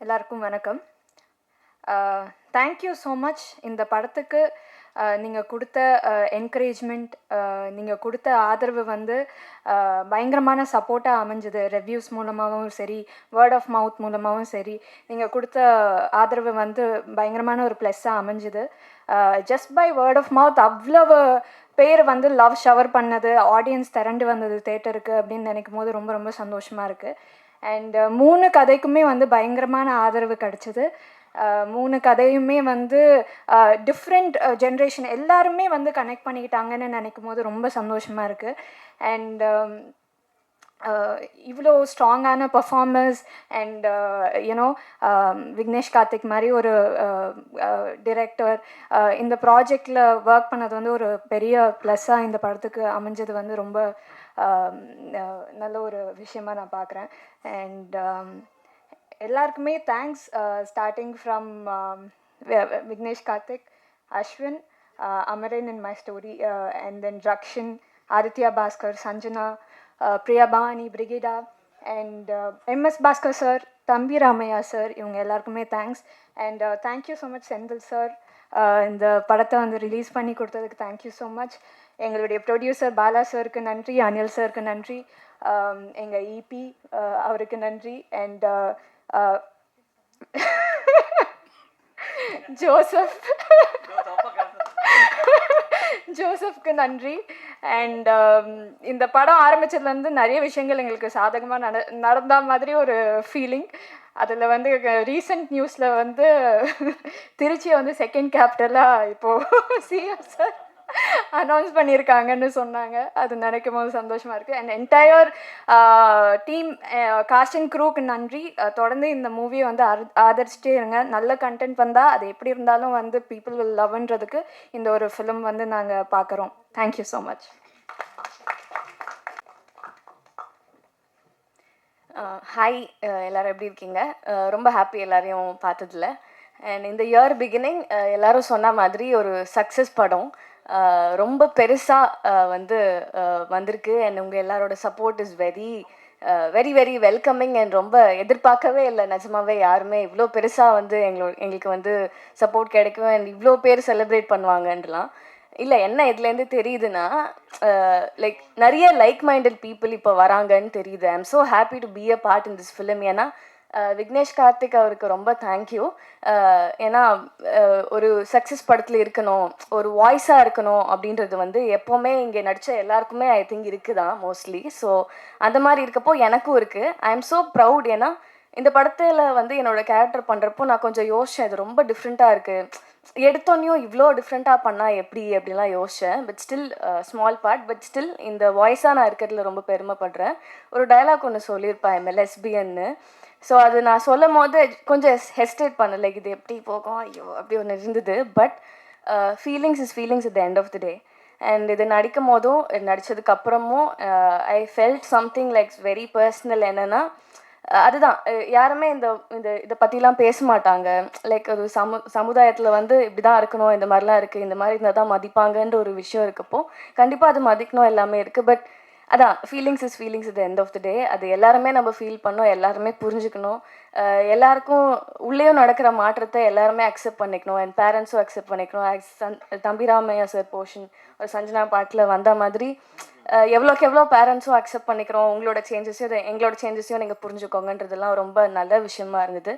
எல்லாருக்கும் வணக்கம். Thank you so much இந்த படத்துக்கு நீங்கள் கொடுத்த என்கரேஜ்மெண்ட் நீங்கள் கொடுத்த ஆதரவு வந்து பயங்கரமான சப்போர்ட்டாக அமைஞ்சது. ரெவ்யூஸ் மூலமாகவும் சரி வேர்ட் ஆஃப் மவுத் மூலமாகவும் சரி நீங்கள் கொடுத்த ஆதரவு வந்து பயங்கரமான ஒரு ப்ளஸ்ஸாக அமைஞ்சுது. Just by word of mouth அவ்வளவு பேர் வந்து லவ் ஷவர் பண்ணது ஆடியன்ஸ் திரண்டு வந்தது தேட்டருக்கு அப்படின்னு நினைக்கும் போது ரொம்ப ரொம்ப சந்தோஷமாக இருக்குது அண்ட் uh, மூணு கதைக்குமே வந்து பயங்கரமான ஆதரவு கிடச்சிது. Uh, மூணு கதையுமே வந்து uh, டிஃப்ரெண்ட் ஜென்ரேஷன் எல்லாருமே வந்து கனெக்ட் பண்ணிக்கிட்டாங்கன்னு நினைக்கும் போது ரொம்ப சந்தோஷமாக இருக்குது அண்ட் இவ்வளோ ஸ்ட்ராங்கான performers and you know Vignesh Karthik மாதிரி ஒரு டிரெக்டர் இந்த ப்ராஜெக்டில் ஒர்க் பண்ணது வந்து ஒரு பெரிய ப்ளஸ்ஸாக இந்த படத்துக்கு அமைஞ்சது வந்து ரொம்ப நல்ல ஒரு விஷயமா நான் பார்க்குறேன் அண்ட் எல்லாருக்குமே thanks starting from Vignesh Karthik Ashwin Amaran in my story and then Rakshan Aditya Bhaskar Sanjana Priya Bhavani Brigida and M S Bhaskar sir Thambi Ramaiah sir இவங்க எல்லாருக்குமே thanks and thank you so much Senthil sir இந்த படத்தை வந்து release பண்ணி கொடுத்ததுக்கு thank you so much எங்களுடைய producer Bala சாருக்கு நன்றி அனில் சாருக்கு நன்றி எங்கள் இபி அவருக்கு நன்றி அண்ட் ஜோசப். ஜோசப்க்கு நன்றி. அண்ட் இந்த படம் ஆரம்பிச்சதுலேருந்து நிறைய விஷயங்கள் எங்களுக்கு சாதகமாக நட நடந்த மாதிரி ஒரு ஃபீலிங் அதில் வந்து ரீசெண்ட் நியூஸில் வந்து திருச்சியை வந்து செகண்ட் கேபிட்டலாக இப்போது சிஎம் சார் அனௌன்ஸ் பண்ணியிருக்காங்கன்னு சொன்னாங்க. அது நினைக்கும் போது சந்தோஷமாக இருக்குது and entire team uh, cast and uh, க்ரூக்கு நன்றி. Uh, தொடர்ந்து இந்த மூவியை வந்து ஆர்- ஆதரிச்சிட்டே இருங்க. நல்ல கண்டென்ட் வந்தால் அது எப்படி இருந்தாலும் வந்து பீப்புள் வில் லவ்ன்றதுக்கு இந்த ஒரு ஃபிலிம் வந்து நாங்கள் பார்க்குறோம் தேங்க்யூ ஸோ மச் ஹாய் எல்லாரும் எப்படி இருக்கீங்க? ரொம்ப ஹாப்பி எல்லாரையும் பார்த்ததுல. அண்ட் இந்த இயர் பிகினிங் எல்லாரும் சொன்ன மாதிரி ஒரு சக்ஸஸ் படம். ரொம்ப பெருசாக வந்து வந்திருக்கு. அண்ட் உங்கள் எல்லாரோட support is very very very welcoming and ரொம்ப எதிர்பார்க்கவே இல்லை. நிஜமாவே யாருமே இவ்வளோ பெருசாக வந்து எங்களோட எங்களுக்கு வந்து சப்போர்ட் கிடைக்கும் அண்ட் இவ்வளோ பேர் செலிப்ரேட் பண்ணுவாங்கன்றலாம். இல்லை என்ன இதுலேருந்து தெரியுதுன்னா லைக் நிறைய லைக் மைண்டட் பீப்புள் இப்போ வராங்கன்னு தெரியுது. I am so happy to be a part in this film ஏன்னா விக்னேஷ் கார்த்திக் அவருக்கு ரொம்ப தேங்க்யூ ஏன்னா ஒரு சக்ஸஸ் படத்தில் இருக்கணும் ஒரு வாய்ஸாக இருக்கணும் அப்படின்றது வந்து எப்போவுமே இங்கே நடித்த எல்லாருக்குமே ஐ திங்க் இருக்குதான் மோஸ்ட்லி ஸோ அந்த மாதிரி இருக்கப்போ எனக்கும் இருக்குது ஐ எம் ஸோ ப்ரவுட் ஏன்னா இந்த படத்தில் வந்து என்னோட கேரக்டர் பண்ணுறப்போ நான் கொஞ்சம் யோசிச்சேன் இது ரொம்ப டிஃப்ரெண்ட்டாக இருக்குது எடுத்தோன்னையும் இவ்வளோ டிஃப்ரெண்ட்டாக பண்ணால் எப்படி? அப்படிலாம் யோசித்தேன் but still small part but still இந்த வாய்ஸாக நான் இருக்கிறதுல ரொம்ப பெருமைப்படுறேன். ஒரு டயலாக் ஒன்று சொல்லியிருப்பேன் எம்எல்எஸ்பிஎன்னு ஸோ அது நான் சொல்லும் போது கொஞ்சம் ஹெஸ்டேட் பண்ண லைக் இது எப்படி போகும்? ஐயோ அப்படி ஒன்று இருந்தது. But feelings is feelings it the end of the day and இது நடிக்கும் போதும் நடித்ததுக்கு அப்புறமும் I uh, felt something like very personal என்னென்னா uh, அதுதான். யாருமே இந்த இந்த இதை பற்றிலாம் பேச மாட்டாங்க. லைக் ஒரு சமு சமுதாயத்தில் வந்து இப்படி தான் இருக்கணும் இந்த மாதிரிலாம் இருக்குது இந்த மாதிரி இருந்தால் தான் மதிப்பாங்கன்ற ஒரு விஷயம் இருக்கப்போ கண்டிப்பாக அது மதிக்கணும் எல்லாமே இருக்குது பட் அதான் feelings is feelings the end of the day அது எல்லாருமே நம்ம ஃபீல் பண்ணோம் எல்லாருமே புரிஞ்சுக்கணும். எல்லாருக்கும் உள்ளேயும் நடக்கிற மாற்றத்தை எல்லாருமே அக்செப்ட் பண்ணிக்கணும். என் பேரண்ட்ஸும் அக்செப்ட் பண்ணிக்கணும். தம்பிராமையா சார் போர்ஷன் ஒரு சஞ்சனா பாட்டில் வந்த மாதிரி எவ்வளோக்கு எவ்வளோ பேரண்ட்ஸும் அக்செப்ட் பண்ணிக்கிறோம். உங்களோட சேஞ்சஸையும் எங்களோட சேஞ்சஸையும் நீங்கள் புரிஞ்சுக்கோங்கன்றதெல்லாம் ரொம்ப நல்ல விஷயமா இருந்தது.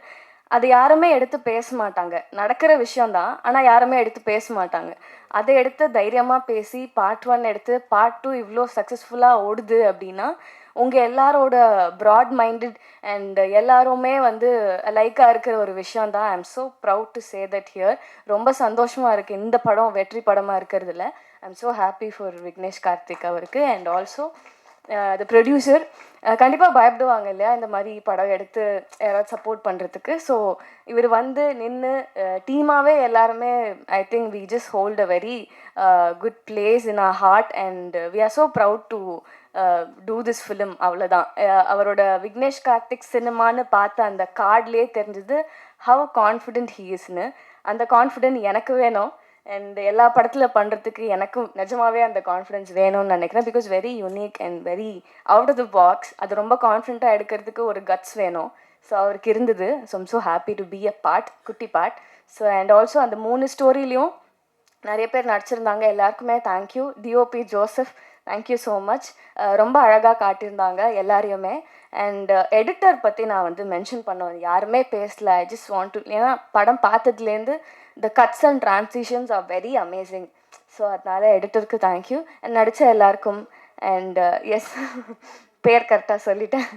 அது யாருமே எடுத்து பேச மாட்டாங்க நடக்கிற விஷயம்தான் ஆனால் யாருமே எடுத்து பேச மாட்டாங்க அதை எடுத்து தைரியமாக பேசி பார்ட் ஒன் எடுத்து பார்ட் டூ இவ்வளோ சக்ஸஸ்ஃபுல்லாக ஓடுது அப்படின்னா உங்கள் எல்லாரோட ப்ராட் மைண்டட் அண்ட் எல்லாருமே வந்து லைக்காக இருக்கிற ஒரு விஷயம் தான் I am so proud to say that here ரொம்ப சந்தோஷமாக இருக்குது இந்த படம் வெற்றி படமாக இருக்கிறதுல. I am so happy for Vignesh Karthik அவருக்கு அண்ட் ஆல்சோ த ப்ரொடியூசர் கண்டிப்பாக பயப்படுவாங்க இல்லையா? இந்த மாதிரி படம் எடுத்து யாராவது சப்போர்ட் பண்ணுறதுக்கு ஸோ இவர் வந்து நின்று டீமாகவே எல்லாருமே I think we just hold a very good place in a heart and we are so proud to do this film அவ்வளோதான் அவரோட விக்னேஷ் கார்த்திக் சினிமான்னு பார்த்த அந்த கார்ட்லேயே தெரிஞ்சது ஹவ் கான்ஃபிடென்ட் ஹீ இஸ்னு அந்த கான்ஃபிடென்ட் எனக்கு வேணும். அண்ட் எல்லா படத்தில் பண்ணுறதுக்கு எனக்கும் நிஜமாவே அந்த கான்ஃபிடென்ஸ் வேணும்னு நினைக்கிறேன். Because very unique and very out of the box அது ரொம்ப கான்ஃபிடென்ட்டாக எடுக்கிறதுக்கு ஒரு கட்ஸ் வேணும். ஸோ அவருக்கு இருந்தது. So I'm so happy to be a part குட்டி பார்ட் ஸோ அண்ட் ஆல்சோ அந்த மூணு ஸ்டோரிலையும் நிறைய பேர் நடிச்சிருந்தாங்க. எல்லாருக்குமே thank you DOP Joseph thank you so much ரொம்ப அழகாக காட்டியிருந்தாங்க எல்லாரையுமே. அண்ட் எடிட்டர் பற்றி நான் வந்து மென்ஷன் பண்ணுவேன் யாருமே பேசல. ஐ ஜஸ்ட் வாண்ட் டு ஏன்னா படம் பார்த்ததுலேருந்து the cuts and transitions are very amazing so அதனால எடிட்டருக்கு தேங்க்யூ அண்ட் நடித்த எல்லாருக்கும் அண்ட் எஸ் uh, பேர் கரெக்டாக சொல்லிட்டேன்.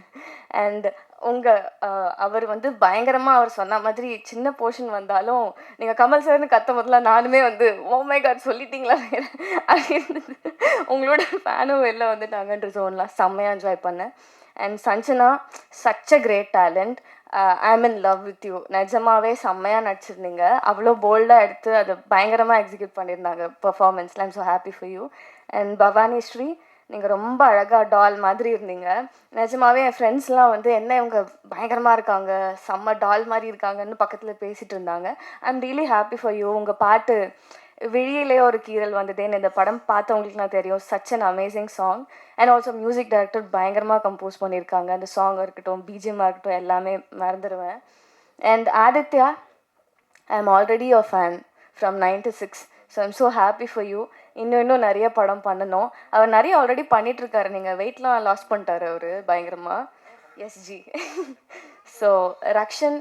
அண்ட் உங்கள் uh, அவர் வந்து பயங்கரமாக அவர் சொன்ன மாதிரி சின்ன போர்ஷன் வந்தாலும் நீங்கள் கமல் சார்னு கத்த முதல்ல நானுமே வந்து oh ஓ மை சொல்லிட்டீங்களா? வேறு உங்களோட ஃபேனும் வெளில வந்துட்டாங்கன்ற ஜோன்லாம் செம்மையாக என்ஜாய் பண்ணேன். And Sanjana such a great talent I'm in love with you நிஜமாவே செம்மையாக நடிச்சிருந்தீங்க. அவ்வளோ போல்டாக எடுத்து அதை பயங்கரமாக எக்ஸிக்யூட் பண்ணியிருந்தாங்க பர்ஃபார்மன்ஸில் I'm so happy for you and Bhavani Sri நீங்கள் ரொம்ப அழகாக டால் மாதிரி இருந்தீங்க. நிஜமாவே என் ஃப்ரெண்ட்ஸ்லாம் வந்து என்ன இவங்க பயங்கரமாக இருக்காங்க? செம்ம டால் மாதிரி இருக்காங்கன்னு பக்கத்தில் பேசிகிட்டு இருந்தாங்க. I'm really happy for you உங்கள் பாட்டு விழியிலே ஒரு கீரல் வந்ததேன்னு இந்த படம் பார்த்தவங்களுக்கு நான் தெரியும். Such an amazing song and also music director பயங்கரமாக கம்போஸ் பண்ணியிருக்காங்க. அந்த சாங் இருக்கட்டும் பிஜிஎம்மாக இருக்கட்டும் எல்லாமே மறந்துடுவேன் and Aditya I am already a fan from nine to six so I'm so happy for you இன்னும் இன்னும் நிறைய படம் பண்ணணும். அவர் நிறைய ஆல்ரெடி பண்ணிகிட்ருக்காரு நீங்கள் வெயிட்லாம் லாஸ் பண்ணிட்டாரு அவர் பயங்கரமாக SG so Rakshan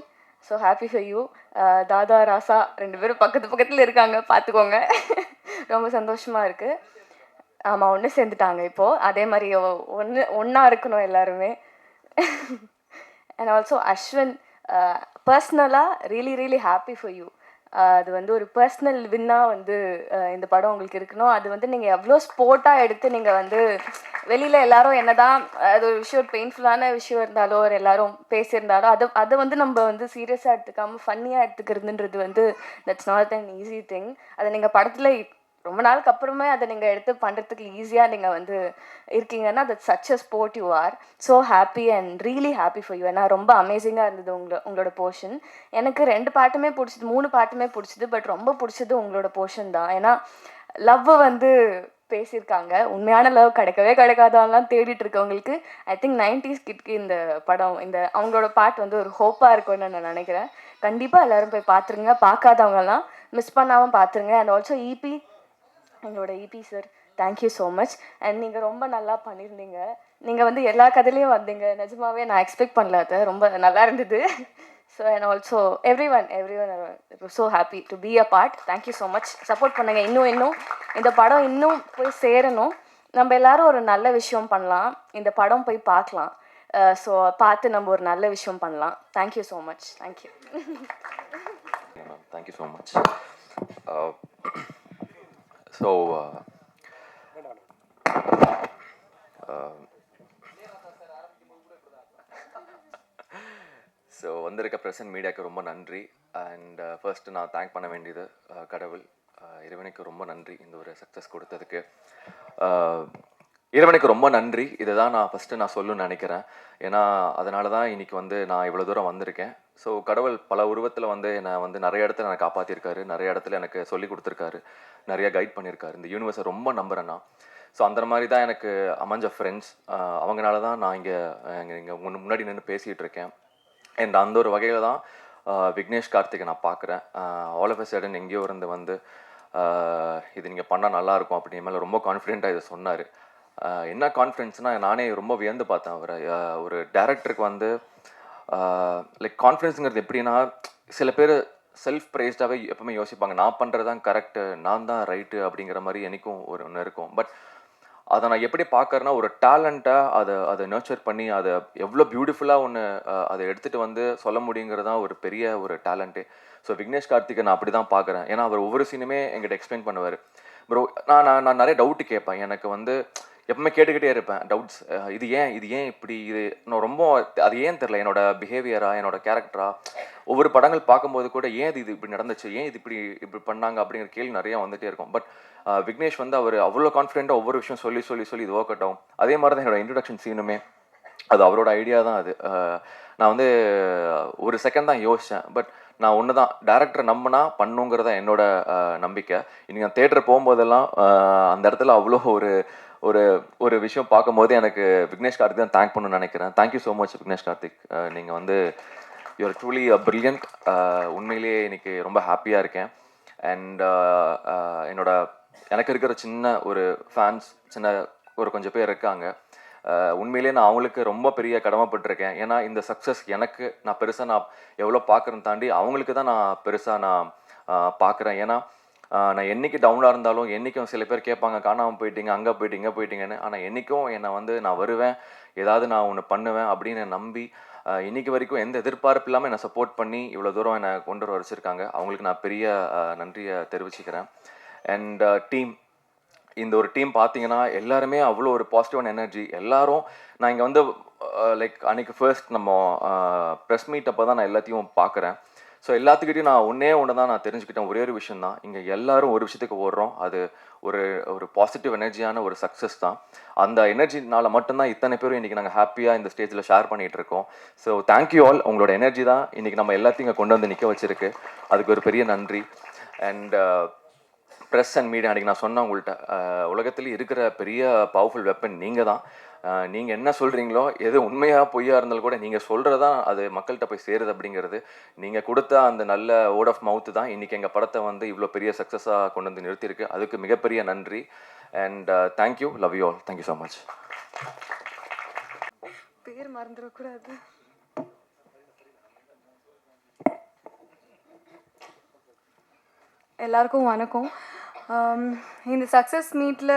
so happy for you தாதா ராசா ரெண்டு பேரும் பக்கத்து பக்கத்தில் இருக்காங்க. பார்த்துக்கோங்க ரொம்ப சந்தோஷமாக இருக்குது ஆமாம் ஒன்று சேர்ந்துட்டாங்க இப்போது அதே மாதிரி ஒன்று ஒன்றா இருக்கணும் எல்லாருமே. அண்ட் ஆல்சோ அஸ்வின் பர்ஸ்னலாக really really happy for you அது வந்து ஒரு பர்சனல் வின்னாக வந்து இந்த படம் உங்களுக்கு இருக்கணும். அது வந்து நீங்கள் எவ்வளோ ஸ்போர்ட்டாக எடுத்து நீங்கள் வந்து வெளியில் எல்லாரும் என்னதான் அது ஒரு விஷயம் பெயின்ஃபுல்லான விஷயம் இருந்தாலோ ஒரு எல்லாரும் பேசியிருந்தாலும் அதை அதை வந்து நம்ம வந்து சீரியஸாக எடுத்துக்காமல் ஃபன்னியாக எடுத்துக்கிறதுன்றது வந்து that's not an easy thing அதை நீங்கள் படத்தில் ரொம்ப நாளுக்கு அப்புறமே அதை நீங்கள் எடுத்து பண்ணுறதுக்கு ஈஸியாக நீங்கள் வந்து இருக்கீங்கன்னா that such a sport you are so happy and really happy for you ஏன்னா ரொம்ப அமேசிங்காக இருந்தது உங்களோட உங்களோட போர்ஷன் எனக்கு ரெண்டு பாட்டுமே பிடிச்சது மூணு பாட்டுமே பிடிச்சது பட் ரொம்ப பிடிச்சது உங்களோட போர்ஷன் தான். ஏன்னா லவ்வை வந்து பேசியிருக்காங்க. உண்மையான லவ் கிடைக்கவே கிடைக்காதான்லாம் தேடிட்டு இருக்கவங்களுக்கு. ஐ திங்க் நைன்டிஸ் கிட்க்கு இந்த படம் இந்த அவங்களோட பாட்டு வந்து ஒரு ஹோப்பாக இருக்கும்னு நான் நினைக்கிறேன். கண்டிப்பாக எல்லோரும் போய் பார்த்துருங்க. பார்க்காதவங்கலாம் மிஸ் பண்ணாமல் பார்த்துருங்க. அண்ட் ஆல்சோ இபி எங்களோட EP sir thank you so much and நீங்கள் ரொம்ப நல்லா பண்ணியிருந்தீங்க நீங்கள் வந்து எல்லா கதையிலையும் வந்தீங்க. நிஜமாவே நான் எக்ஸ்பெக்ட் பண்ணல அதை. ரொம்ப நல்லா இருந்தது. So and also everyone everyone so happy to be a part thank you so much support பண்ணுங்கள் இன்னும் இன்னும் இந்த படம் இன்னும் போய் சேரணும். நம்ம எல்லாரும் ஒரு நல்ல விஷயம் பண்ணலாம். இந்த படம் போய் பார்க்கலாம். Uh, ஸோ பார்த்து நம்ம ஒரு நல்ல விஷயம் பண்ணலாம். Thank you so much thank you thank you so much so so uh, uh, வந்திருக்க ப்ரெசன்ட் மீடியாவுக்கு ரொம்ப நன்றி. அண்ட் ஃபர்ஸ்ட் uh, நான் தேங்க் பண்ண வேண்டியது கடவுள். இறைவனுக்கு ரொம்ப நன்றி இந்த ஒரு சக்ஸஸ் கொடுத்ததுக்கு. இறைவனுக்கு ரொம்ப நன்றி. இதை தான் நான் ஃபஸ்ட்டு நான் சொல்லணும்னு நினைக்கிறேன். ஏன்னா அதனால தான் இன்னைக்கு வந்து நான் இவ்வளோ தூரம் வந்திருக்கேன். ஸோ கடவுள் பல உருவத்தில் வந்து என்னை வந்து நிறைய இடத்துல எனக்கு காப்பாற்றிருக்காரு நிறைய இடத்துல எனக்கு சொல்லி கொடுத்துருக்காரு. நிறைய கைட் பண்ணியிருக்காரு இந்த யூனிவர்ஸை ரொம்ப நம்புகிறேன் நான் ஸோ அந்த மாதிரி தான் எனக்கு அமைஞ்ச ஃப்ரெண்ட்ஸ் அவங்கனால தான் நான் இங்கே இங்கே முன்னாடி நின்று பேசிகிட்டு இருக்கேன். அண்ட் அந்த ஒரு வகையில் தான் விக்னேஷ் கார்த்திகை நான் பார்க்குறேன். ஆல் ஆஃப் சடன் எங்கேயோ இருந்து வந்து இது நீங்கள் பண்ணால் நல்லாயிருக்கும் அப்படின்னு மேலே ரொம்ப கான்ஃபிடென்ட்டாக இதை சொன்னார். என்ன கான்ஃபிடென்ஸ்னால் நானே ரொம்ப வியந்து பார்த்தேன் அவரை. ஒரு டேரக்டருக்கு வந்து லைக் கான்ஃபிடென்ஸுங்கிறது எப்படின்னா சில பேர் செல்ஃப் ப்ரைஸ்டாகவே எப்பவுமே யோசிப்பாங்க. நான் பண்ணுறது தான் கரெக்டு நான் தான் ரைட்டு அப்படிங்கிற மாதிரி எனக்கும் ஒரு ஒன்று இருக்கும். பட் அதை நான் எப்படி பார்க்குறேன்னா ஒரு டேலண்ட்டாக அதை அதை நர்ச்சர் பண்ணி அதை எவ்வளோ பியூட்டிஃபுல்லாக ஒன்று அதை எடுத்துகிட்டு வந்து சொல்ல முடியுங்கிறது தான் ஒரு பெரிய ஒரு டேலண்ட்டு ஸோ விக்னேஷ் கார்த்திகை நான் அப்படி தான் பார்க்குறேன். ஏன்னா அவர் ஒவ்வொரு சீனுமே எங்கிட்ட எக்ஸ்பிளைன் பண்ணுவார். ப்ரோ நான் நான் நான் நிறைய டவுட்டு கேட்பேன். எனக்கு வந்து எப்பவுமே கேட்டுக்கிட்டே இருப்பேன் டவுட்ஸ் இது ஏன் இது ஏன் இப்படி இது நான் ரொம்ப அது ஏன் தெரில என்னோட பிஹேவியரா என்னோட கேரக்டரா ஒவ்வொரு படங்கள் பார்க்கும்போது கூட ஏன் இது இது இப்படி நடந்துச்சு? ஏன் இது இப்படி இப்படி பண்ணாங்க? அப்படிங்கிற கேள்வி நிறைய வந்துட்டே இருக்கும். பட் விக்னேஷ் வந்து அவர் அவ்வளோ கான்ஃபிடென்ட்டாக ஒவ்வொரு விஷயம் சொல்லி சொல்லி சொல்லி இது ஒர்க் ஆகும். அதே மாதிரி தான் என்னோட இன்ட்ரடக்ஷன் சீனுமே அது அவரோட ஐடியா தான் அது. நான் வந்து ஒரு செகண்ட் தான் யோசித்தேன் பட் நான் ஒன்று தான் டேரக்டரை நம்பினா பண்ணுங்கிறத என்னோட நம்பிக்கை. இன்னைக்கு நான் தேட்டர் போகும்போதெல்லாம் அந்த இடத்துல அவ்வளோ ஒரு ஒரு ஒரு விஷயம் பார்க்கும்போது எனக்கு விக்னேஷ் கார்த்திக் தான் தேங்க் பண்ணணும்னு நினைக்கிறேன். Thank you so much Vignesh Karthik. நீங்கள் வந்து யூஆர் ட்ரூலி அ பிரில்லியன்ட் உண்மையிலேயே இன்னைக்கு ரொம்ப ஹாப்பியாக இருக்கேன். அண்ட் என்னோட எனக்கு இருக்கிற சின்ன ஒரு ஃபேன்ஸ் சின்ன ஒரு கொஞ்சம் பேர் இருக்காங்க. உண்மையிலேயே நான் அவங்களுக்கு ரொம்ப பெரிய கடமைப்பட்டிருக்கேன். ஏன்னா இந்த சக்ஸஸ் எனக்கு நான் பெருசாக நான் எவ்வளோ பார்க்குறேன்னு தாண்டி அவங்களுக்கு தான் நான் பெருசாக நான் பார்க்குறேன். ஏன்னா நான் என்றைக்கு டவுனாக இருந்தாலும் என்றைக்கும் சில பேர் கேட்பாங்க காணாமல் போயிட்டீங்க அங்கே போயிட்டீங்க போயிட்டீங்கன்னு. ஆனால் என்றைக்கும் என்னை வந்து நான் வருவேன் ஏதாவது நான் ஒன்று பண்ணுவேன் அப்படின்னு நம்பி இன்னைக்கு வரைக்கும் எந்த எதிர்பார்ப்பு இல்லாமல் என்னை சப்போர்ட் பண்ணி இவ்வளோ தூரம் என்னை கொண்டு வர வச்சுருக்காங்க. அவங்களுக்கு நான் பெரிய நன்றியை தெரிவிச்சுக்கிறேன். அண்ட் டீம் இந்த ஒரு டீம் பார்த்தீங்கன்னா எல்லாருமே அவ்வளோ ஒரு பாசிட்டிவான எனர்ஜி எல்லாரும் நான் இங்கே வந்து லைக் அன்னைக்கு ஃபர்ஸ்ட் நம்ம ப்ரெஸ் மீட் அப்போ தான் நான் எல்லாத்தையும் பார்க்குறேன். ஸோ எல்லாத்துக்கிட்டையும் நான் ஒன்றே ஒன்று தான் நான் தெரிஞ்சுக்கிட்டேன். ஒரே ஒரு விஷயம் தான். இங்கே எல்லாரும் ஒரு விஷயத்துக்கு ஓடுறோம். அது ஒரு ஒரு பாசிட்டிவ் எனர்ஜியான ஒரு சக்ஸஸ் தான். அந்த எனர்ஜினால மட்டும்தான் இத்தனை பேரும் இன்றைக்கி நாங்கள் ஹாப்பியாக இந்த ஸ்டேஜில் ஷேர் பண்ணிகிட்டு இருக்கோம். ஸோ தேங்க்யூ ஆல் உங்களோட எனர்ஜி தான் இன்றைக்கி நம்ம எல்லாத்தையும் இங்கே கொண்டு வந்து நிற்க வச்சிருக்கு. அதுக்கு ஒரு பெரிய நன்றி. அண்ட் ப்ரெஸ் அண்ட் மீடியா அன்றைக்கி நான் சொன்னேன் உங்கள்கிட்ட உலகத்தில் இருக்கிற பெரிய பவர்ஃபுல் வெப்பன் நீங்கள் தான். நீங்கள் என்ன சொல்கிறீங்களோ எது உண்மையாக பொய்யா இருந்தாலும் கூட நீங்கள் சொல்கிறதா அது மக்கள்கிட்ட போய் சேருது அப்படிங்கிறது. நீங்கள் கொடுத்த அந்த நல்ல வேர்ட் ஆஃப் மவுத்து தான் இன்றைக்கி எங்கள் படத்தை வந்து இவ்வளோ பெரிய சக்ஸஸாக கொண்டு வந்து நிறுத்தியிருக்கு. அதுக்கு மிகப்பெரிய நன்றி. And thank you love you all thank you so much பேர் மறந்துடக்கூடாது. எல்லாருக்கும் வணக்கம். இந்த சக்ஸஸ் மீட்டில்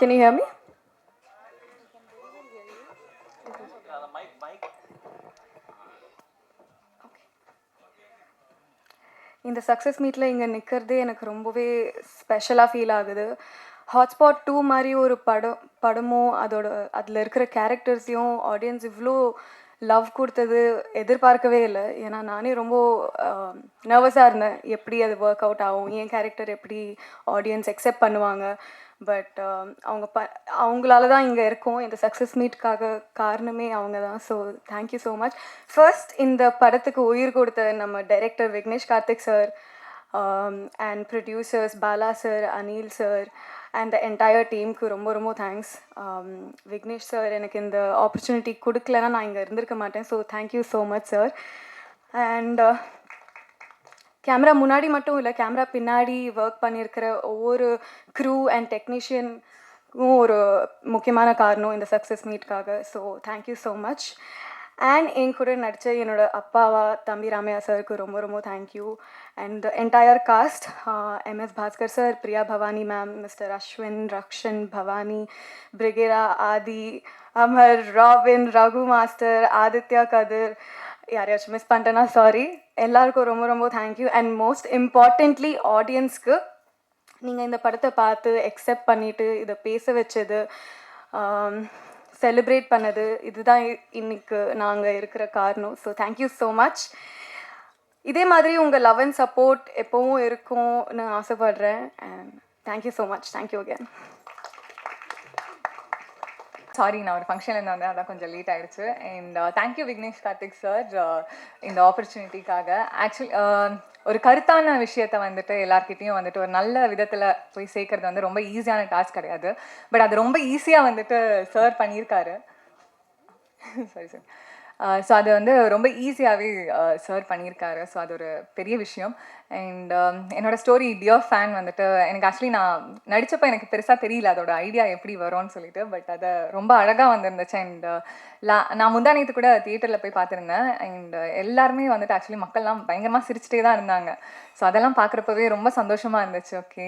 Can you hear me? இந்த சக்ஸஸ் மீட்டில் இங்கே நிற்கிறதே எனக்கு ரொம்பவே ஸ்பெஷலாக ஃபீல் ஆகுது. ஹாட்ஸ்பாட் டூ மாதிரி ஒரு படம் படமும் அதோட அதில் இருக்கிற கேரக்டர்ஸையும் ஆடியன்ஸ் இவ்வளோ லவ் கொடுத்தது எதிர்பார்க்கவே இல்லை. ஏன்னா நானே ரொம்ப நர்வஸாக இருந்தேன். எப்படி அது ஒர்க் அவுட் ஆகும்? என் கேரக்டர் எப்படி ஆடியன்ஸ் அக்செப்ட் பண்ணுவாங்க? பட் um, அவங்க ப அவங்களால தான் இங்கே இருக்கோம். இந்த சக்ஸஸ் மீட்காக காரணமே அவங்க தான். So thank you so much first இந்த படத்துக்கு உயிர் கொடுத்த நம்ம director Vignesh Karthik sir and producers Bala sir Anil sir and the entire டீமுக்கு ரொம்ப ரொம்ப தேங்க்ஸ் um, விக்னேஷ் சார் எனக்கு இந்த ஆப்பர்ச்சுனிட்டி கொடுக்கலன்னா நான் இங்கே இருந்திருக்க மாட்டேன். So thank you so much sir and camera முன்னாடி மட்டும் இல்லை கேமரா பின்னாடி ஒர்க் பண்ணியிருக்கிற ஒவ்வொரு க்ரூ அண்ட் டெக்னீஷியனுக்கும் ஒரு முக்கியமான காரணம் இந்த success மீட்காக so thank you so much and என் கூட நடித்த என்னோட அப்பாவா தம்பி ராமையா சாருக்கு ரொம்ப ரொம்ப thank you and entire cast M S Bhaskar sir Priya Bhavani ma'am mister Ashwin Rakshan Bhavani Brigida Aadhi Amar Robin Raghu master Aditya Kathir யாரையாச்சும் miss பண்ணிட்டேன்னா sorry எல்லாருக்கும் ரொம்ப ரொம்ப தேங்க்யூ அண்ட் மோஸ்ட் இம்பார்ட்டண்ட்லி ஆடியன்ஸ்க்கு நீங்கள் இந்த படத்தை பார்த்து எக்ஸெப்ட் பண்ணிவிட்டு இதை பேச வச்சது செலிப்ரேட் பண்ணது இதுதான் இன்னைக்கு நாங்கள் இருக்கிற காரணம். ஸோ தேங்க்யூ ஸோ மச் இதே மாதிரி உங்கள் லவ் அண்ட் சப்போர்ட் எப்போவும் இருக்கும்னு ஆசைப்படுறேன். And thank you so much thank you again sorry நான் ஒரு ஃபங்க்ஷன்லேருந்து வந்தேன் அதான் கொஞ்சம் லேட் ஆயிடுச்சு. And thank you Vignesh Karthik sir இந்த ஆப்பர்ச்சுனிட்டிக்காக ஆக்சுவலி um, ஒரு கருத்தான விஷயத்த வந்துட்டு எல்லார்கிட்டயும் வந்துட்டு ஒரு நல்ல விதத்தில் போய் சேர்க்கறது வந்து ரொம்ப ஈஸியான டாஸ்க் கிடையாது. பட் அது ரொம்ப ஈஸியாக வந்துட்டு சர்வ் பண்ணியிருக்காரு. சாரி சார் ஸோ அது வந்து ரொம்ப ஈஸியாகவே சர்வ் uh, பண்ணியிருக்காரு. ஸோ அது ஒரு பெரிய விஷயம். அண்ட் um, என்னோட ஸ்டோரி டியர் ஃபேன் வந்துட்டு எனக்கு ஆக்சுவலி நான் நடித்தப்போ எனக்கு பெருசாக தெரியல அதோட ஐடியா எப்படி வரும்னு சொல்லிட்டு பட் அதை ரொம்ப அழகாக வந்திருந்துச்சு. அண்ட் uh, லா நான் முந்தா நேத்து கூட தியேட்டரில் போய் பார்த்துருந்தேன். அண்ட் uh, எல்லாருமே வந்துட்டு ஆக்சுவலி மக்கள்லாம் பயங்கரமாக சிரிச்சிட்டே தான் இருந்தாங்க. ஸோ அதெல்லாம் பார்க்குறப்பவே ரொம்ப சந்தோஷமாக இருந்துச்சு. ஓகே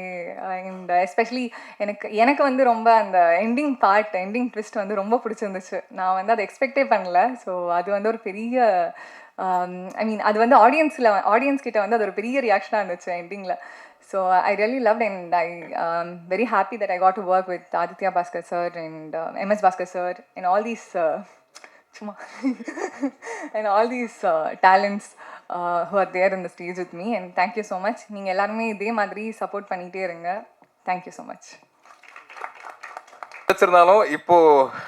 அண்ட் எஸ்பெஷலி எனக்கு எனக்கு வந்து ரொம்ப அந்த எண்டிங் பார்ட் எண்டிங் ட்விஸ்ட் வந்து ரொம்ப பிடிச்சிருந்துச்சு. நான் வந்து அதை எக்ஸ்பெக்டே பண்ணல. ஸோ அது வந்து ஒரு பெரிய ஐ மீன் அது வந்து ஆடியன்ஸில் ஆடியன்ஸ் கிட்ட வந்து அது ஒரு பெரிய ரியாக்ஷனாக இருந்துச்சு எண்டிங்கில் so I really love and I very happy that I got to work with Aditya Bhaskar sir and M S Bhaskar sir and all these சும்மா and all these talents who are there இந்த stage with me and thank you so much நீங்கள் எல்லாருமே இதே மாதிரி support பண்ணிகிட்டே இருங்க. Thank you so much வச்சிருந்தாலும் இப்போ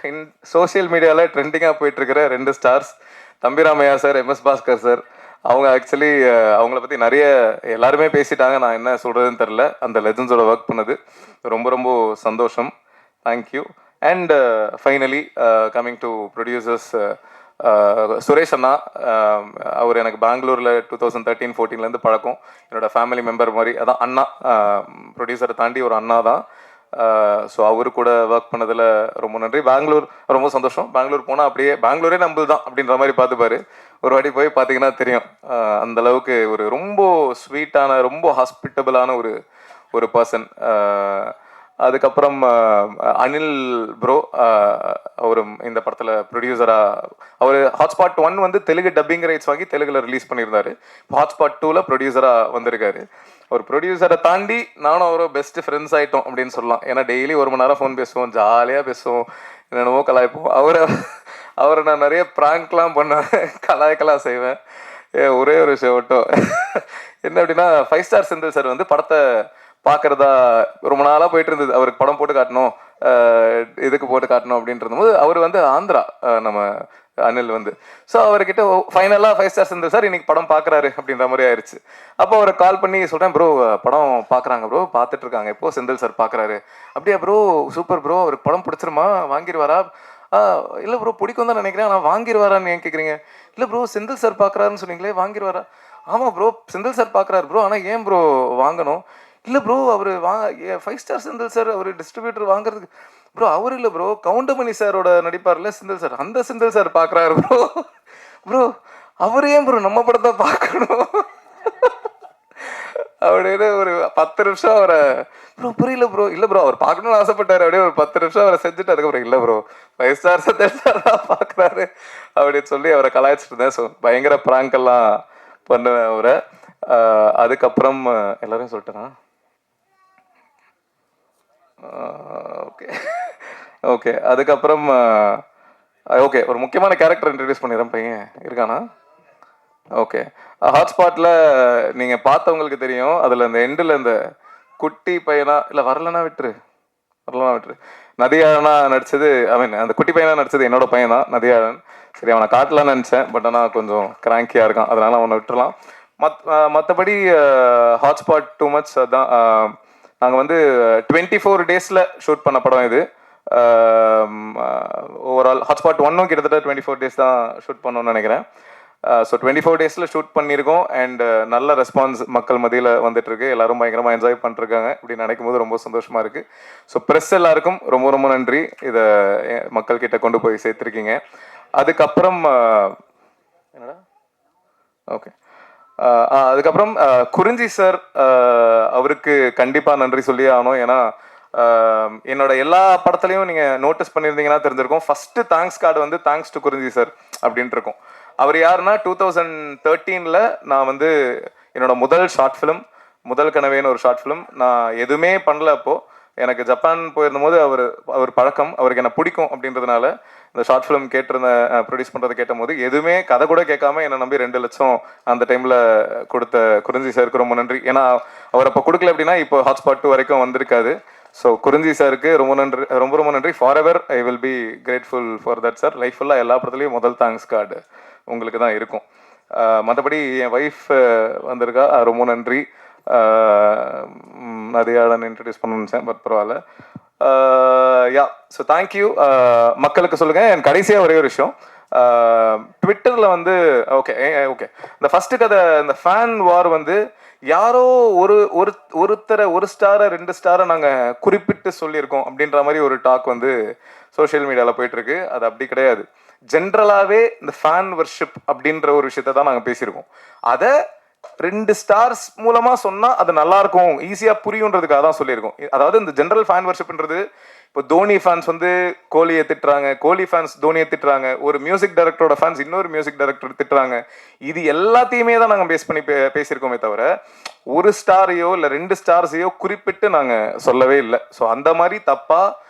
இன் சோஷியல் மீடியாவில் ட்ரெண்டிங்காக போயிட்டு இருக்கிற ரெண்டு stars Thambi Ramaiah sir M S Bhaskar sir அவங்க ஆக்சுவலி அவங்கள பற்றி நிறைய எல்லாருமே பேசிட்டாங்க. நான் என்ன சொல்கிறதுன்னு தெரில அந்த லெஜன்ஸோட ஒர்க் பண்ணது. ரொம்ப ரொம்ப சந்தோஷம். Thank you and finally coming to producers Suresh அண்ணா அவர் எனக்கு பெங்களூரில் டூ தௌசண்ட் தேர்ட்டீன் ஃபோர்டீன்லேருந்து பழக்கம். என்னோட ஃபேமிலி மெம்பர் மாதிரி அதான் அண்ணா. ப்ரொடியூசரை தாண்டி ஒரு அண்ணா தான் ஸோ அவரு கூட ஒர்க் பண்ணதில் ரொம்ப நன்றி. பெங்களூர் ரொம்ப சந்தோஷம். பெங்களூர் போனால் அப்படியே பெங்களூரே நம்மளது தான் அப்படின்ற மாதிரி பார்த்துப்பாரு ஒரு வாட்டி போய் பார்த்தீங்கன்னா தெரியும். அந்த அளவுக்கு ஒரு ரொம்ப ஸ்வீட்டான ரொம்ப ஹாஸ்பிட்டபிளான ஒரு ஒரு பர்சன் அதுக்கப்புறம் அனில் ப்ரோ அவர் இந்த படத்தில் ப்ரொடியூசராக அவர் ஹாட்ஸ்பாட் ஒன் வந்து தெலுங்கு டப்பிங் ரைட்ஸ் வாங்கி தெலுங்கில் ரிலீஸ் பண்ணியிருந்தாரு. ஹாட்ஸ்பாட் டூவில் ப்ரொடியூசராக வந்திருக்காரு. ஒரு ப்ரொடியூசரை தாண்டி நானும் அவரோ பெஸ்ட் ஃப்ரெண்ட்ஸ் ஆகிட்டோம் அப்படின்னு சொல்லலாம். ஏன்னா டெய்லி ஒரு மணி நேரம் ஃபோன் பேசுவோம் ஜாலியாக பேசுவோம். என்னென்னமோ கலாய்ப்போம். அவரை அவரை நான் நிறைய ப்ராங்க்லாம் பண்ணுவேன் கலாய்க்கலாம் செய்வேன். ஏ, ஒரே ஒரு விஷயம் மட்டும். என்ன அப்படின்னா ஃபைவ் ஸ்டார் செந்தில் சார் வந்து படத்தை பார்க்குறதா ரொம்ப நாளாக போயிட்டு இருந்தது. அவருக்கு படம் போட்டு காட்டணும் இதுக்கு போட்டு காட்டணும் அப்படின்ட்டு இருந்தபோது அவர் வந்து ஆந்திரா நம்ம அனில் வந்து. ஸோ அவர்கிட்ட ஃபைனலாக ஃபைவ் ஸ்டார்ஸ் செந்தில் சார் இன்னைக்கு படம் பார்க்குறாரு அப்படின்ற மாதிரி ஆயிடுச்சு அப்போ அவரை கால் பண்ணி சொல்கிறேன் ப்ரோ படம் பார்க்குறாங்க ப்ரோ பார்த்துட்டு இருக்காங்க. இப்போ செந்தில் சார் பார்க்குறாரு அப்படியே ப்ரோ சூப்பர் ப்ரோ அவர் படம் பிடிச்சிருமா? வாங்கிடுவாரா ஆ இல்லை ப்ரோ பிடிக்கும் தான் நினைக்கிறேன். ஆனால் வாங்கிடுவாரான்னு ஏன் கேட்குறீங்க இல்லை ப்ரோ செந்தில் சார் பார்க்குறாருன்னு சொன்னீங்களே வாங்கிடுவாரா ஆமாம் ப்ரோ செந்தில் சார் பார்க்குறாரு ப்ரோ ஆனால் ஏன் ப்ரோ வாங்கணும்? இல்லை ப்ரோ அவர் வா ஃபைவ் ஸ்டார் செந்தில் சார் அவர் டிஸ்ட்ரிபியூட்டர் வாங்குறதுக்கு ப்ரோ அவர் இல்லை ப்ரோ கவுண்டமணி சாரோட நடிப்பார்ல செந்தில் சார். அந்த செந்தில் சார் பார்க்குறாரு ப்ரோ ப்ரோ அவர் ஏன் ப்ரோ நம்ம படத்தை பார்க்கணும்? அப்படின்னு ஒரு பத்து நிமிஷம் அவரை ப்ரோ புரியல ப்ரோ இல்லை ப்ரோ அவர் பார்க்கணும்னு ஆசைப்பட்டாரு. அப்படியே ஒரு பத்து நிமிஷம் அவரை செஞ்சுட்டு அதுக்கப்புறம் இல்லை ப்ரோ ஃபைவ் ஸ்டார் சார் தான் பார்க்குறாரு அப்படின்னு சொல்லி அவரை கலாய்ச்சிட்டு இருந்தேன். ஸோ பயங்கர ப்ராங்கெல்லாம் பண்ணுவேன் அவரை. அதுக்கப்புறம் எல்லாரையும் சொல்லிட்டேன்னா ஓகே. ஓகே அதுக்கப்புறம் ஓகே ஒரு முக்கியமான கேரக்டர் இன்ட்ரடியூஸ் பண்ணிடுறேன் பையன். இருக்கானா? ஓகே. ஹாட்ஸ்பாட்டில் நீங்கள் பார்த்தவங்களுக்கு தெரியும் அதில் இந்த எண்டில் இந்த குட்டி பையனா இல்லை வரலனா விட்டுரு. வரலனா விட்டுரு. நதியாழனா நடித்தது ஐ மீன் அந்த குட்டி பையனா நடிச்சது என்னோட பையன் தான் நதியாழன். சரி அவனை காட்டலான்னு நினச்சேன் பட் ஆனால் கொஞ்சம் கிராங்கியாக இருக்கான் அதனால் அவனை விட்டுறலாம். மத் மற்றபடி ஹாட்ஸ்பாட் டூ மச் அதான் நாங்கள் வந்து டுவெண்ட்டி ஃபோர் டேஸில் ஷூட் பண்ண படம் இது. ஓவரால் ஹாட்ஸ்பாட் ஒன்னும் கிட்டத்தட்ட டுவெண்ட்டி ஃபோர் டேஸ் தான் ஷூட் பண்ணோம்னு நினைக்கிறேன். ஸோ டுவெண்ட்டி ஃபோர் டேஸில் ஷூட் பண்ணியிருக்கோம் அண்ட் நல்ல ரெஸ்பான்ஸ் மக்கள் மதியில் வந்துட்டுருக்கு. எல்லாரும் பயங்கரமாக என்ஜாய் பண்ணிருக்காங்க இப்படி நினைக்கும் போது ரொம்ப சந்தோஷமா இருக்கு. ஸோ ப்ரெஸ் எல்லாருக்கும் ரொம்ப ரொம்ப நன்றி. இதை மக்கள் கிட்ட கொண்டு போய் சேர்த்துருக்கீங்க. அதுக்கப்புறம் என்னடா? ஓகே அதுக்கப்புறம் குறிஞ்சி சார் அவருக்கு கண்டிப்பாக நன்றி சொல்லி ஆகணும். ஏன்னா என்னோட எல்லா படத்துலையும் நீங்கள் நோட்டீஸ் பண்ணியிருந்தீங்கன்னா தெரிஞ்சிருக்கும். ஃபஸ்ட்டு தேங்க்ஸ் கார்டு வந்து தேங்க்ஸ் டு குறிஞ்சி சார் அப்படின்ட்டு இருக்கும். அவர் யாருன்னா டூ தௌசண்ட் தேர்ட்டீனில் நான் வந்து என்னோட முதல் ஷார்ட் ஃபிலிம் முதல் கனவேன்னு ஒரு ஷார்ட் ஃபிலிம் நான் எதுவுமே பண்ணல அப்போது எனக்கு ஜப்பான் போயிருந்தபோது அவர் அவர் பழக்கம் அவருக்கு என்ன பிடிக்கும் அப்படின்றதுனால இந்த ஷார்ட் ஃபிலிம் கேட்டிருந்த ப்ரொடியூஸ் பண்ணுறதை கேட்டபோது எதுவுமே கதை கூட கேட்காம என்னை நம்பி ரெண்டு லட்சம் அந்த டைமில் கொடுத்த குறிஞ்சி சாருக்கு ரொம்ப நன்றி. ஏன்னா அவர் அப்போ கொடுக்கல அப்படின்னா இப்போ ஹாட்ஸ்பாட் டூ வரைக்கும் வந்திருக்காது. ஸோ குறிஞ்சி சாருக்கு ரொம்ப நன்றி ரொம்ப ரொம்ப நன்றி. Forever I will be grateful for that sir life ஃபுல்லாக எல்லா படத்துலையும் முதல் தேங்க்ஸ் கார்டு உங்களுக்கு தான் இருக்கும். மற்றபடி என் ஒய்ஃப் வந்திருக்கா. ரொம்ப நன்றி. நதியாளன் இன்ட்ரடியூஸ் பண்ண நினச்சேன் பட் பரவாயில்ல. யா ஸோ தேங்க்யூ மக்களுக்கு சொல்லுங்கள் என் கடைசியாக ஒரே ஒரு விஷயம். ட்விட்டரில் வந்து ஓகே ஓகே இந்த ஃபஸ்ட்டு கதை இந்த ஃபேன் வார் வந்து யாரோ ஒரு ஒரு ஒருத்தரை ஒரு ஸ்டாரை ரெண்டு ஸ்டாரை நாங்கள் குறிப்பிட்டு சொல்லியிருக்கோம் அப்படின்ற மாதிரி ஒரு டாக் வந்து சோஷியல் மீடியாவில் போயிட்டுருக்கு. அது அப்படி கிடையாது. ஜென்ரலாகவே இந்த ஃபேன் வர்ஷிப் அப்படின்ற ஒரு விஷயத்த தான் நாங்கள் பேசியிருக்கோம். அதை ரெண்டு ஸ்டார்ஸ் மூலமா சொன்னா அது நல்லா இருக்கும். ஈஸியா புரியுன்றதுக்காக தான் சொல்லியிருக்கோம். அதாவது இந்த ஜென்ரல் ஃபேன் வர்ஷிப்ன்றது இப்போ தோனி ஃபேன்ஸ் வந்து கோலியை திட்டுறாங்க கோலி ஃபேன்ஸ் தோனியை திட்டுறாங்க ஒரு மியூசிக் டைரக்டரோட ஃபேன்ஸ் இன்னொரு மியூசிக் டைரக்டர் திட்டுறாங்க. இது எல்லாத்தையுமே தான் நாங்கள் பேஸ் பண்ணி பே- பேசியிருக்கோமே தவிர ஒரு ஸ்டாரையோ இல்லை ரெண்டு ஸ்டார்ஸையோ குறிப்பிட்டு நாங்கள் சொல்லவே இல்லை. ஸோ அந்த மாதிரி தப்பாக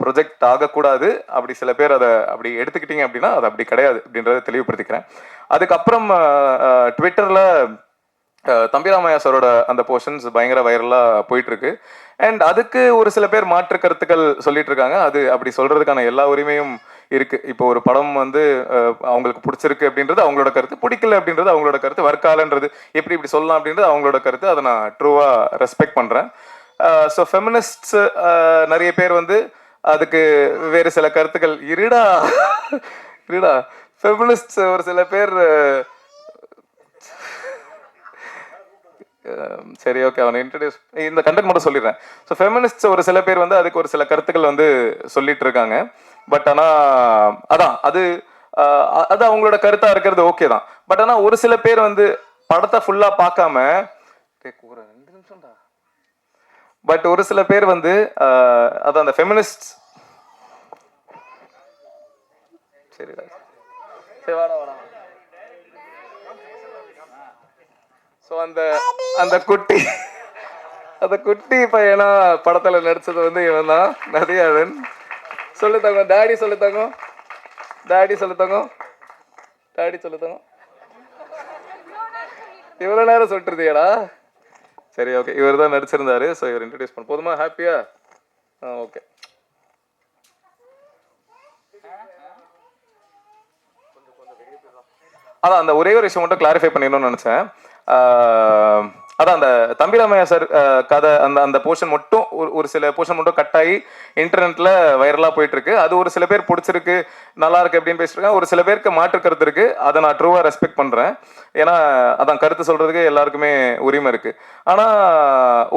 ப்ரொஜெக்ட் ஆகக்கூடாது. அப்படி சில பேர் அதை அப்படி எடுத்துக்கிட்டீங்க அப்படின்னா அது அப்படி கிடையாது அப்படின்றத தெளிவுபடுத்திக்கிறேன். அதுக்கப்புறம் ட்விட்டரில் தம்பிராமையா சாரோட அந்த போர்ஷன்ஸ் பயங்கர வைரலாக போயிட்டு இருக்கு அண்ட் அதுக்கு ஒரு சில பேர் மாற்று கருத்துக்கள் சொல்லிட்டு இருக்காங்க. அது அப்படி சொல்றதுக்கான எல்லா உரிமையும் இருக்கு. இப்போ ஒரு படம் வந்து அவங்களுக்கு பிடிச்சிருக்கு அப்படின்றது அவங்களோட கருத்து. பிடிக்கல அப்படின்றது அவங்களோட கருத்து. வர்க்காலன்றது எப்படி இப்படி சொல்லலாம் அப்படின்றது அவங்களோட கருத்து. அதை நான் ட்ரூவா ரெஸ்பெக்ட் பண்றேன். ஸோ ஃபெமினிஸ்ட்ஸ் நிறைய பேர் வந்து அதுக்கு வேறு சில கருத்துக்கள். இருடா. இருடா. ஃபெமினிஸ்ட்ஸ் ஒரு சில பேர் சரி ஓகே அவனை இன்ட்ரடியூஸ் இந்த கண்டென்ட் மட்டும் சொல்லிடுறேன். ஸோ ஃபெமினிஸ்ட்ஸ் ஒரு சில பேர் வந்து அதுக்கு ஒரு சில கருத்துக்கள் வந்து சொல்லிட்டு இருக்காங்க பட் ஆனால் அதான் அது அது அவங்களோட கருத்தாக இருக்கிறது ஓகே தான். பட் ஆனால் ஒரு சில பேர் வந்து படத்தை ஃபுல்லாக பார்க்காம கூற, பட் ஒரு சில பேர் வந்து அது அந்த ஃபெமினிஸ்ட் சரிடா சரி வாடா வாடா ஸோ அந்த அந்த குட்டி அந்த குட்டி பையனா படத்துல நடிச்சது வந்து இவன் தான் நதியாதன் சொல்லு தங்க டாடி சொல்லு தங்க டாடி சொல்லு டாடி சொல்லு தங்க இவ்வளோ நேரம் சொல்லிட்டுருந்தியாடா சரி ஓகே இவர் தான் நடிச்சிருந்தாரு. ஸோ இவர் இன்ட்ரடியூஸ் பண்ண. போதுமா? ஹாப்பியா ஆ? ஓகே அதான் அந்த ஒரே ஒரு விஷயம் மட்டும் கிளாரிஃபை பண்ணிடணும்னு நினச்சேன். அதான் அந்த தம்பிராமையா சார் கதை அந்த அந்த போர்ஷன் மட்டும் ஒரு ஒரு சில போர்ஷன் மட்டும் கட் ஆகி இன்டர்நெட்டில் வைரலாக போயிட்டு இருக்கு அது ஒரு சில பேர் பிடிச்சிருக்கு நல்லா இருக்கு அப்படின்னு பேசிட்டு ஒரு சில பேருக்கு மாற்று கருத்து இருக்கு. அதை நான் ட்ரூவாக ரெஸ்பெக்ட் பண்ணுறேன் ஏன்னா அதான் கருத்து சொல்றதுக்கு எல்லாருக்குமே உரிமை இருக்கு. ஆனால்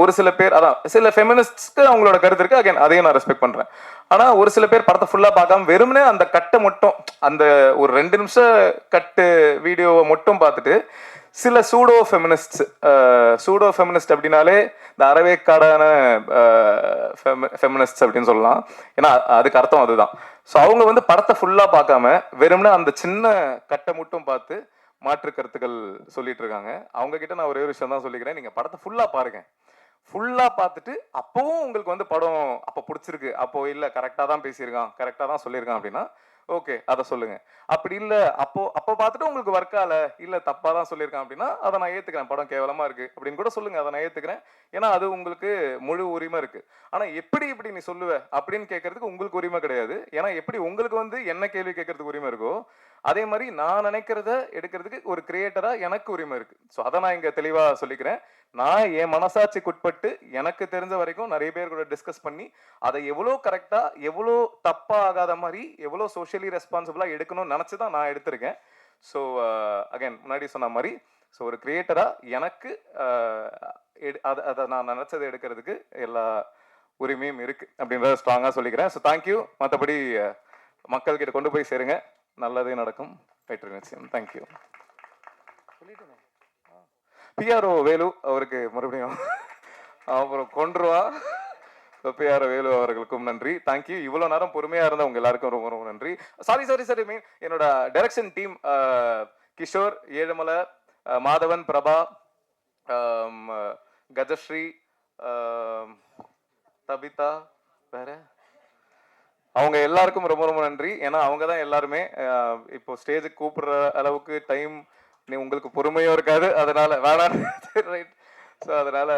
ஒரு சில பேர் அதான் சில ஃபெமினிஸ்ட்க்கு அவங்களோட கருத்து இருக்கு. அகைன் அதையும் நான் ரெஸ்பெக்ட் பண்ணுறேன் ஆனால் ஒரு சில பேர் படத்தை ஃபுல்லாக பார்க்காம வெறுமனே அந்த கட்டை மட்டும் அந்த ஒரு ரெண்டு நிமிஷம் கட்டு வீடியோவை மட்டும் பார்த்துட்டு சில சூடோ ஃபெமினிஸ்ட் சூடோ ஃபெமினிஸ்ட் அப்படின்னாலே இந்த அறவேக்காடான ஃபெமினிஸ்ட் அப்படின்னு சொல்லலாம். ஏன்னா அதுக்கு அர்த்தம் அதுதான். ஸோ அவங்க வந்து படத்தை ஃபுல்லாக பார்க்காம வெறும்னா அந்த சின்ன கட்டை மட்டும் பார்த்து மாற்று கருத்துக்கள் சொல்லிட்டு இருக்காங்க. அவங்க கிட்ட நான் ஒரே ஒரு விஷயம் தான் சொல்லிக்கிறேன். நீங்க படத்தை ஃபுல்லாக பாருங்க. ஃபுல்லாக பார்த்துட்டு அப்போவும் உங்களுக்கு வந்து படம் அப்போ பிடிச்சிருக்கு. அப்போ இல்லை கரெக்டாக தான் பேசியிருக்கான் கரெக்டாக தான் சொல்லியிருக்கான் அப்படின்னா ஓகே அதை சொல்லுங்க. அப்படி இல்லை அப்போ அப்போ பார்த்துட்டு உங்களுக்கு ஒர்க் ஆகல இல்லை தப்பாக தான் சொல்லியிருக்கேன் அப்படின்னா அதை நான் ஏற்றுக்கிறேன் படம் கேவலமாக இருக்கு அப்படின்னு கூட சொல்லுங்க அதை நான் ஏற்றுக்கிறேன் ஏன்னா அது உங்களுக்கு முழு உரிமை இருக்கு. ஆனால் எப்படி இப்படி நீ சொல்லுவ அப்படின்னு கேட்கறதுக்கு உங்களுக்கு உரிமை கிடையாது. ஏன்னா எப்படி உங்களுக்கு வந்து என்ன கேள்வி கேட்கறதுக்கு உரிமை இருக்கோ அதே மாதிரி நான் நினைக்கிறத எடுக்கிறதுக்கு ஒரு கிரியேட்டரா எனக்கு உரிமை இருக்கு. ஸோ அதை நான் இங்க தெளிவா சொல்லிக்கிறேன். நான் என் மனசாட்சிக்குட்பட்டு எனக்கு தெரிஞ்ச வரைக்கும் நிறைய பேர் கூட டிஸ்கஸ் பண்ணி அதை எவ்வளோ கரெக்டா எவ்வளோ தப்பா ஆகாத மாதிரி எவ்வளோ சோஷியலி ரெஸ்பான்சிபிளா எடுக்கணும்னு நினச்சி தான் நான் எடுத்திருக்கேன். ஸோ அகைன் uh, முன்னாடி சொன்ன மாதிரி ஸோ ஒரு கிரியேட்டரா எனக்கு uh, எடு- அதை அதை நான் நினைச்சதை எடுக்கிறதுக்கு எல்லா உரிமையும் இருக்கு அப்படின்றத ஸ்ட்ராங்காக சொல்லிக்கிறேன். ஸோ தேங்க்யூ மற்றபடி மக்கள்கிட்ட கொண்டு போய் சேருங்க. நல்லதே நடக்கும். வெற்றி நிச்சயம். தேங்க்யூ பிஆர்ஓ வேலு அவருக்கு மறுபடியும் அப்புறம் கொன்றுவா. பிஆர் வேலு அவர்களுக்கும் நன்றி. தேங்க்யூ இவ்வளோ நேரம் பொறுமையா இருந்த உங்க எல்லாருக்கும் ரொம்ப ரொம்ப நன்றி. சாரி சாரி சாரி மீன். என்னோட டைரக்ஷன் டீம் கிஷோர் ஏழுமலை மாதவன் பிரபா கஜஸ்ரீ தபிதா வேற? அவங்க எல்லாருக்கும் ரொம்ப ரொம்ப நன்றி. ஏன்னா அவங்க தான் எல்லாருமே இப்போ ஸ்டேஜுக்கு கூப்பிடுற அளவுக்கு டைம் நீ உங்களுக்கு பொறுமையும் இருக்காது. அதனால வேணாம் ரைட் ஸோ அதனால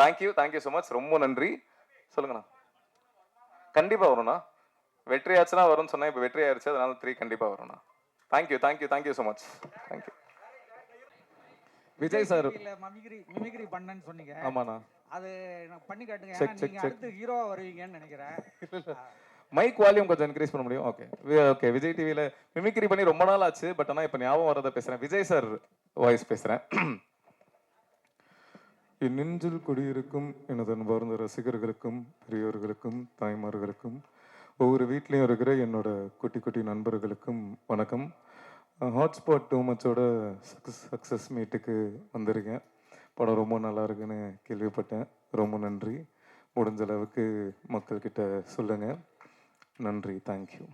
thank you thank you so much ரொம்ப நன்றி. சொல்லுங்கண்ணா. கண்டிப்பாக வரும்ண்ணா. வெற்றி ஆச்சுன்னா வரும்னு சொன்னேன். இப்போ வெற்றி ஆயிடுச்சு அதனால த்ரீ கண்டிப்பாக வரும்ண்ணா. Thank you thank you thank you so much thank you Vijay sir. இல்ல மிமிக்ரி மிமிக்ரி பண்ணேன்னு சொன்னீங்க. ஆமாண்ணா. அது நான் பண்ணி காட்டுங்க. நீங்க. அடுத்து ஹீரோவா வருவீங்கன்னு நினைக்கிறேன். மைக் வால்யூம் கொஞ்சம் இன்க்ரீஸ் பண்ண முடியும்? ஓகே ஓகே விஜய் டிவியில் மிமிக்ரி பண்ணி ரொம்ப நாள் ஆச்சு பட் ஆனால் இப்போ ஞாபகம் வரதை பேசுகிறேன் விஜய் சார் வாய்ஸ் பேசுகிறேன் என் நெஞ்சில் குடியிருக்கும் எனது அன்பார்ந்த ரசிகர்களுக்கும் பெரியோர்களுக்கும் தாய்மார்களுக்கும் ஒவ்வொரு வீட்லேயும் இருக்கிற என்னோட குட்டி குட்டி நண்பர்களுக்கும் வணக்கம். ஹாட்ஸ்பாட் டூ மச்சோட சக்ஸஸ் சக்ஸஸ் மீட்டுக்கு வந்திருக்கேன். படம் ரொம்ப நல்லா இருக்குன்னு கேள்விப்பட்டேன். ரொம்ப நன்றி. முடிஞ்ச அளவுக்கு மக்கள்கிட்ட சொல்லுங்கள் நன்றி தேங்க்யூ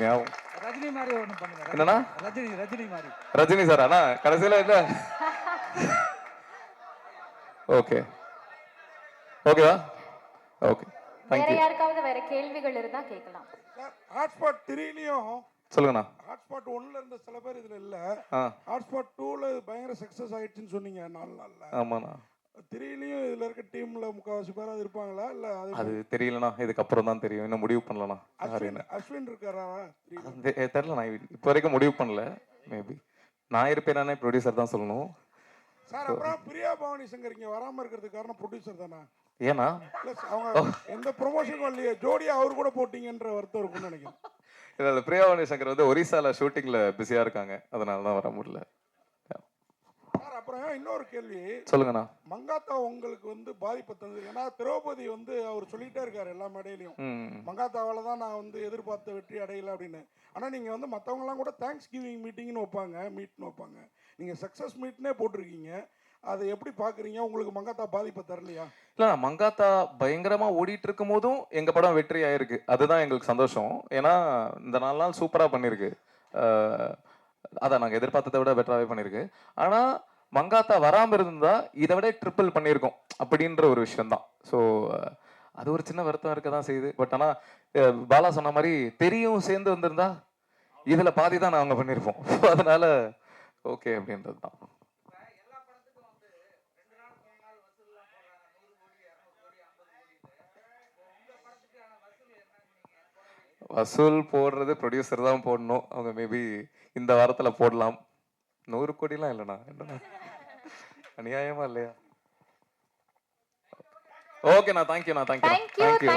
ஞாபகம் ரஜினி மாதிரி ஒண்ணு பண்ணுங்க. என்னண்ணா? ரஜினி ரஜினி மாதிரி. ரஜினி சார் அண்ணா கடைசியில் இல்லை ஓகே ஓகேவா ஓகே வேற யாருக்காவது வேற கேள்விகள் இருந்தா கேட்கலாம். ஹாட்ஸ்பாட் த்ரீலையும் சொல்லுங்கண்ணா. ஹாட்ஸ்பாட் ஒன்ல இருந்த சில பேர் இதுல இல்ல. ஆ. ஹாட்ஸ்பாட் டூல பயங்கர சக்சஸ் ஆயிடுச்சுன்னு சொன்னீங்க நாலு நாள்ல. ஆமாண்ணா. திரியிலையும் இதுல இருக்க டீம்ல முக்கால்வாசி பேராது இருப்பாங்களா? இல்ல அது தெரியலண்ணா. இதுக்கப்புறம் தான் தெரியும். இன்னும் முடிவு பண்ணலண்ணா. அஸ்வின் இருக்காரா? நான் இப்போ வரைக்கும் முடிவு பண்ணல. மேபி நான் இருப்பேனானே ப்ரொடியூசர் தான் சொல்லணும். சார் அப்புறம் பிரியா பவானி சங்கர் இங்க வராம இருக்கிறதுக்கு காரணம் ப்ரொடியூசர் தானா? ஏன்னா? அவங்க எந்த ப்ரொமோஷனுக்கும் இல்லையே ஜோடியா அவர் கூட போட்டீங்கன்ற வருத்தம் இருக்கும்னு நினைக்கிறேன். இல்லை இல்லை பிரியாவாணி சங்கர் வந்து ஒரிசால ஷூட்டிங்கில் பிஸியாக இருக்காங்க. அதனால தான் வர முடியல. அப்புறம் இன்னொரு கேள்வி? சொல்லுங்கண்ணா. மங்காத்தா உங்களுக்கு வந்து பாதிப்பை தந்தது. ஏன்னா திரௌபதி வந்து அவர் சொல்லிட்டே இருக்காரு எல்லா மேடையிலையும். மங்காத்தாவால தான் நான் வந்து எதிர்பார்த்த வெற்றி அடையல அப்படின்னு. ஆனால் நீங்கள் வந்து மற்றவங்கலாம் கூட தேங்க்ஸ் கிவிங் மீட்டிங்னு வைப்பாங்க மீட்னு வைப்பாங்க. நீங்கள் சக்ஸஸ் மீட்னே போட்டிருக்கீங்க. அதை எப்படி பார்க்குறீங்க உங்களுக்கு மங்காத்தா பாதிப்பை தரலையா? இல்லை மங்காத்தா பயங்கரமா ஓடிட்டு இருக்கும் போதும் எங்க படம் வெற்றி ஆயிருக்கு. அதுதான் எங்களுக்கு சந்தோஷம். ஏன்னா இந்த நாலு நாள் சூப்பரா பண்ணிருக்கு. அதான் நாங்க எதிர்பார்த்ததை விட பெட்டராகவே பண்ணிருக்கு. ஆனா மங்காத்தா வராம இருந்தா இதை விட ட்ரிபிள் பண்ணியிருக்கோம் அப்படின்ற ஒரு விஷயம்தான். ஸோ அது ஒரு சின்ன வருத்தம் இருக்க தான் செய்யுது. பட் ஆனா பாலா சொன்ன மாதிரி தெரியும் சேர்ந்து வந்திருந்தா இதுல பாதி தான் நாங்க பண்ணியிருப்போம். அதனால ஓகே அப்படின்றது தான். வசூல் போடுறது ப்ரொடியூசர் தான் போடணும். அவங்க மேபி இந்த வாரத்துல போடலாம். நூறு கோடிலாம் இல்லைண்ணா. என்னண்ணா? அநியாயமா இல்லையா? ஓகேண்ணா தேங்க்யூண்ணா தேங்க்யூ தேங்க்யூ